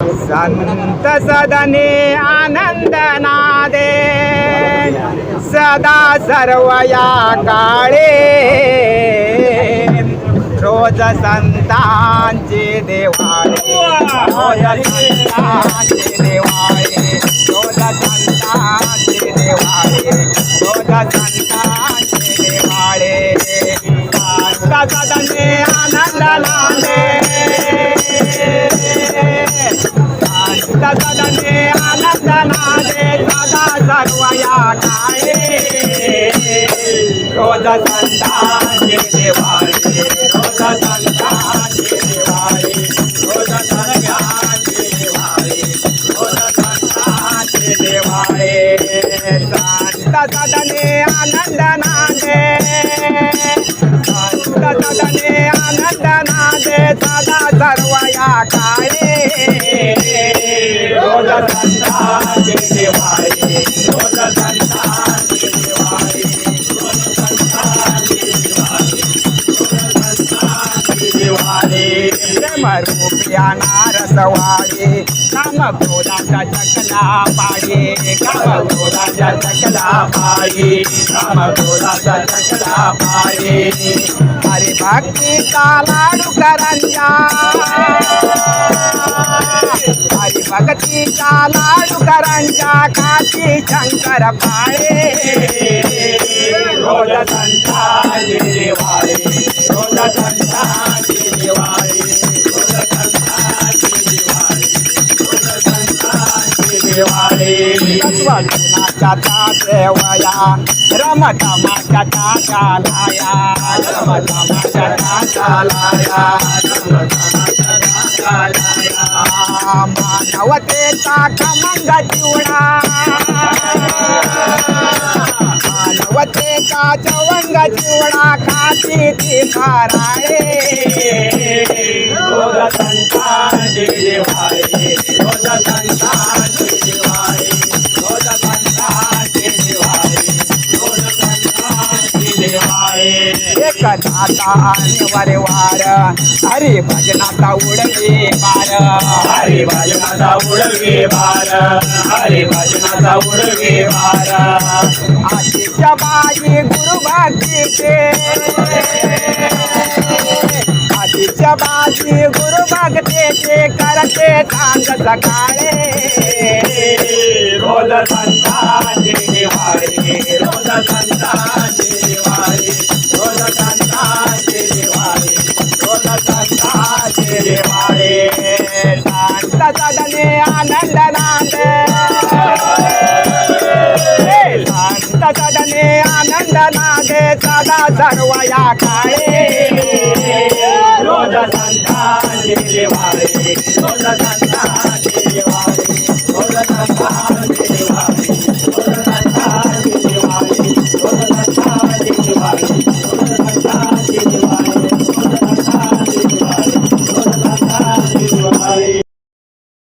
संत सदने आनंद नादे सदा सर्व या काळे रोज संतांचे देवाळे रोज संतांचे देवाळे रोज संतांचे देवाळे रोज संतांचे देवाळे संत सदने आनंद नादे काळे रोज संतांचे देवाळे रोज संतांचे देवाळे रोज देवाळे रोज संतांचे देवाळे संत सदने आनंद नादे संत सदने आनंद नादे सदा सर्व या काळे रोज देवाळे प्रेमरूपिया नारसवाळे काम क्रोधाचा चकला पाडे काम क्रोधाचा चकला पाडे काम क्रोधाचा चकला पाडे. हरे भक्ती लाडू करंजा. हरी भक्तीचा लाडू करंजा काशी शंकर पाळे. रोज संतांचे संतांचे देवाळे तत्वगुणाच्या सेवया रमतमाच्या चालाया रमतमाच्या चालाया मानवतेचा खमंग चिवडा मानवतेचा चवंग चिवडा खाती ती नाराळे आणि वारे वार. हरी भजनाचा उडवे पार. हरे भजनाचा उडवे बार हरे भजनाचा उडवे बार आजीच्या बाई गुरु भक्तीचे आजीच्या बाजी गुरु भक्तीचे करते सांग सकाळे रोज संतांचे देवाळे नागे सदा सर्व या काळे रोज संता देवाळे रोज संता देवाळे रोज संता